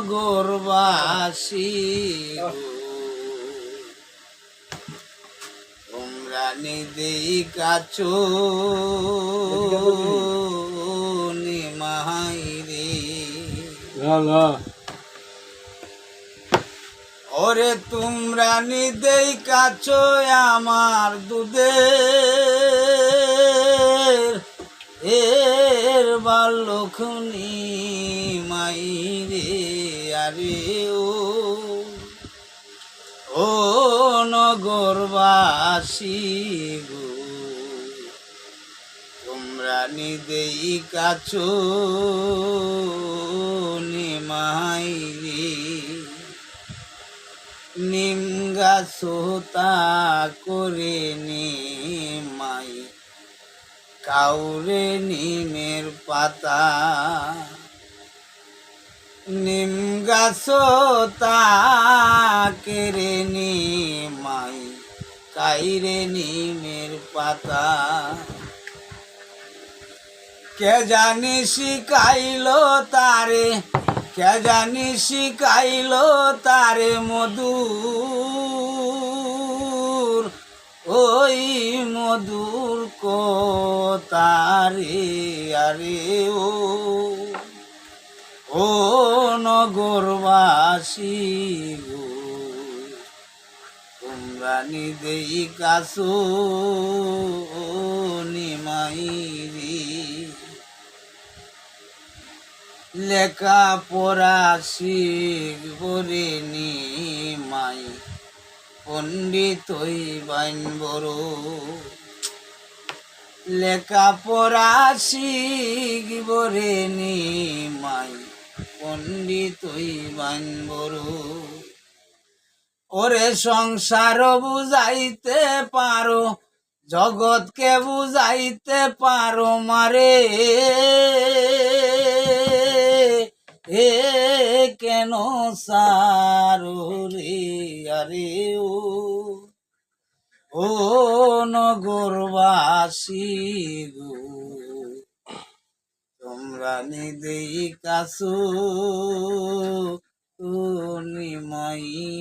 নগরবাসী তোমরা নিদেই কাছো নিমাই রে ওরে তোমরা নিদেই কাছো আমার দুধের বালখনি মাইরে, আরে ও। ও নগরবাসী গো, তোমরা নিদেই কাছো নিমাইরে নিম গাছোতা করে নিমাই কাউরে নিমের পাতা। নিম গাছোতা কেড়ে নিমাই, কাইরে নিমের পাতা। কে জানি শিখাইলো তারে, কে জানি শিখাইলো তারে মধুর ওই মধুর তারে আরে ও। ও নগরবাসী গো, তোমরা নিদেই কাছো নিমাইরি। লেখা পড়া শিখবরে নিমাই। পণ্ডিত লেখা পড়া শিখবরে নিমাই পণ্ডিত বাইন ওরে সংসার বুঝাইতে পারো, জগৎকে বুঝাইতে পারো মারে। কেন সারি আরে ও ও নগরবাসী গো তোমরা নিদেই কাসু নিমাইরি